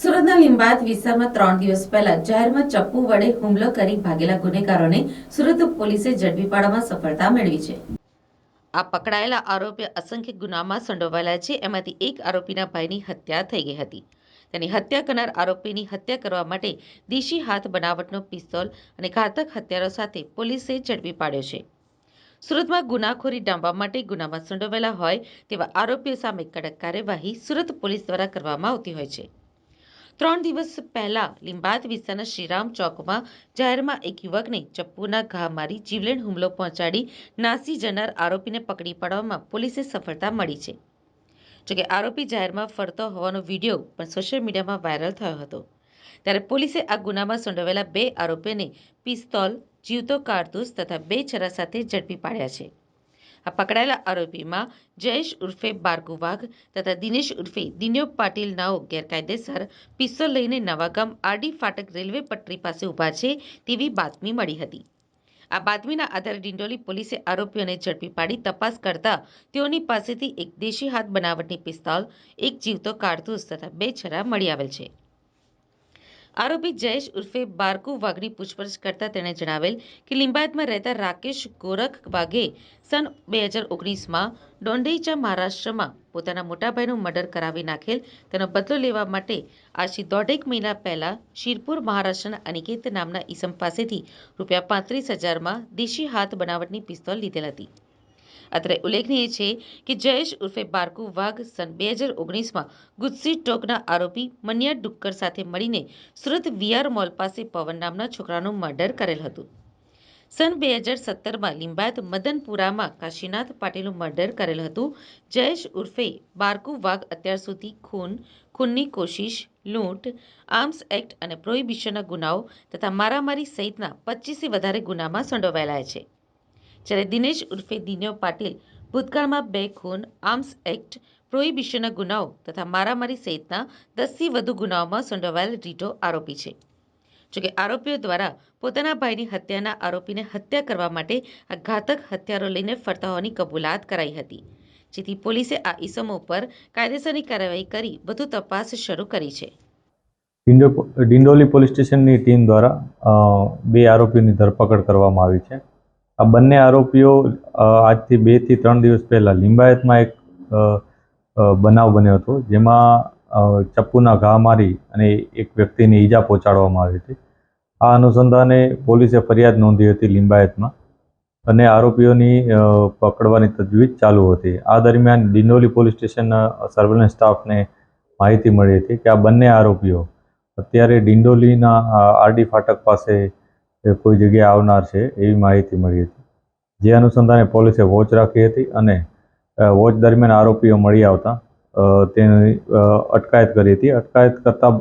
સુરતના લિંબાયત વિસ્તારમાં ત્રણ દિવસ પહેલા જાહેરમાં ચપ્પુ વડે હુમલો કરી ભાગેલા ગુનેગારોને સુરત પોલીસે ઝડપી પાડવામાં સફળતા મેળવી છે. આ પકડાયેલા આરોપી અસંખ્ય ગુનામાં સંડોવાયેલા છે. એમાંથી એક આરોપીના ભાઈની હત્યા થઈ ગઈ હતી. તેની હત્યા કરનાર આરોપીની હત્યા કરવા માટે દેશી હાથ બનાવટનો પિસ્તોલ અને ઘાતક હથિયારો સાથે પોલીસે ઝડપી પાડ્યો છે. સુરતમાં ગુનાખોરી ડામવા માટે ગુનામાં સંડોવાયેલા હોય તેવા આરોપીઓ સામે કડક કાર્યવાહી સુરત પોલીસ દ્વારા કરવામાં આવતી હોય છે. ત્રણ દિવસ પહેલા લીંબાત વિસ્તારના શ્રીરામ ચોકમાં જાહેરમાં એક યુવકને ચપ્પુના ઘા મારી જીવલેણ હુમલો પહોંચાડી નાસી જનાર આરોપીને પકડી પાડવામાં પોલીસે સફળતા મળી છે. જોકે આરોપી જાહેરમાં ફરતો હોવાનો વીડિયો પણ સોશિયલ મીડિયામાં વાયરલ થયો હતો. ત્યારે પોલીસે આ ગુનામાં સંડોવાયેલા બે આરોપીઓને પિસ્તોલ, જીવતો કારતૂસ તથા બે છરા સાથે ઝડપી પાડ્યા છે. આ પકડાયેલા આરોપીમાં જયેશ ઉર્ફે બારકુ વાઘ તથા દિનેશ ઉર્ફે દિન્યો પાટીલ નાઓ ગેરકાયદેસર પિસ્તોલ લઈને નવાગામ આરડી ફાટક રેલવે પટરી પાસે ઊભા છે તેવી બાતમી મળી હતી આ બાતમીના આધારે ડિંડોલી પોલીસે આરોપીઓને ઝડપી પાડી તપાસ કરતા તેઓની પાસેથી એક દેશી હાથ બનાવટની પિસ્તોલ, એક જીવતો કારતૂસ તથા બે છરા મળી આવેલ છે. આરોપી જયેશ ઉર્ફે બારકુ વાઘની પૂછપરછ કરતા તેણે જણાવેલ કે લિંબાયતમાં રહેતા રાકેશ ગોરખ વાઘે સન બે હજાર ઓગણીસમાં ડોંડેઈચા મહારાષ્ટ્રમાં પોતાના મોટાભાઈનું મર્ડર કરાવી નાખેલ. તેનો બદલો લેવા માટે આજથી દોઢેક મહિના પહેલા શિરપુર મહારાષ્ટ્રના અનિકેત નામના ઈસમ પાસેથી રૂપિયા પાંત્રીસ હજારમાં દેશી હાથ બનાવટની પિસ્તોલ લીધેલ હતી. અત્રે ઉલ્લેખનીય છે કે જયેશ ઉર્ફે બારકુ વાઘ સન બે હજાર ઓગણીસમાં ગુજસી ટોકના આરોપી મનિયા ડુક્કર સાથે મળીને સુરત વીઆર મોલ પાસે પવન નામના છોકરાનું મર્ડર કરેલ હતું. સન બે હજાર સત્તરમાં લિંબાયત મદનપુરામાં કાશીનાથ પાટીલનું મર્ડર કરેલ હતું. જયેશ ઉર્ફે બારકુ વાઘ અત્યાર સુધી ખૂન, ખૂનની કોશિશ, લૂંટ, આર્મ્સ એક્ટ અને પ્રોહિબિશનના ગુનાઓ તથા મારામારી સહિતના પચીસથી વધારે ગુનામાં સંડોવાયેલા છે. જ્યારે દિનેશ ઉર્ફે દિન્યો પાટીલ ભૂતકાળમાં બે ખૂન, આર્મ્સ એક્ટ, પ્રોહિબિશનના ગુનાઓ તથા મારામારી સહિતના દસથી વધુ ગુનાઓમાં સંડોવાયેલ રીઢો આરોપી છે. જોકે આરોપીઓ દ્વારા પોતાના ભાઈની હત્યાના આરોપીને હત્યા કરવા માટે આ ઘાતક હથિયારો લઈને ફરતા હોવાની કબૂલાત કરાઈ હતી. જેથી પોલીસે આ ઈસમો પર કાયદેસરની કાર્યવાહી કરી વધુ તપાસ શરૂ કરી છે. ડિંડોલી પોલીસ સ્ટેશનની ટીમ દ્વારા બે આરોપીઓની ધરપકડ કરવામાં આવી છે. આ બંને આરોપીઓ આજથી બેથી ત્રણ દિવસ પહેલાં લિંબાયતમાં એક બનાવ બન્યો હતો, જેમાં ચપ્પુના ઘા મારી અને એક વ્યક્તિને ઈજા પહોંચાડવામાં આવી હતી. આ અનુસંધાને પોલીસે ફરિયાદ નોંધી હતી લિંબાયતમાં અને આરોપીઓની પકડવાની તજવીજ ચાલુ હતી. આ દરમિયાન ડિંડોલી પોલીસ સ્ટેશનના સર્વેલન્સ સ્ટાફને માહિતી મળી હતી કે આ બંને આરોપીઓ અત્યારે ડિંડોલીના આરડી ફાટક પાસે એ કોઈ જગ્યાએ આવનાર છે એવી માહિતી મળી હતી. જે અનુસંધાને પોલીસે વોચ રાખી હતી અને વોચ દરમિયાન આરોપીઓ મળી આવતા તેની અટકાયત કરી હતી. અટકાયત કરતા,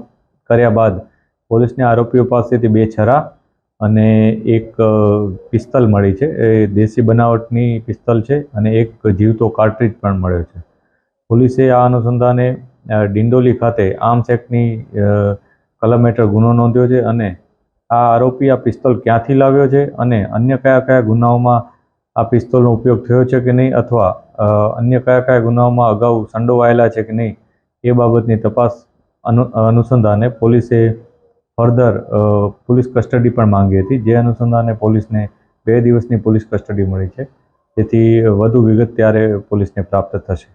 કર્યા બાદ પોલીસને આરોપીઓ પાસેથી બે છરા અને એક પિસ્તલ મળી છે. એ દેશી બનાવટની પિસ્તલ છે અને એક જીવતો કાર્ટ્રીજ પણ મળ્યો છે. પોલીસે આ અનુસંધાને ડિંડોલી ખાતે આર્મ્સ એક્ટની કલમ હેઠળ ગુનો નોંધ્યો છે અને આ આરોપી આ પિસ્તોલ ક્યાંથી લાવ્યો છે અને અન્ય કયા કયા ગુનાઓમાં આ પિસ્તોલનો ઉપયોગ થયો છે કે નહીં અથવા અન્ય કયા કયા ગુનાઓમાં અગાઉ સંડોવાયેલા છે કે નહીં એ બાબતની તપાસ અનુસંધાને પોલીસે ફર્ધર પોલીસ કસ્ટડી પણ માંગી હતી. જે અનુસંધાને પોલીસને બે દિવસની પોલીસ કસ્ટડી મળી છે. તેથી વધુ વિગત ત્યારે પોલીસને પ્રાપ્ત થશે.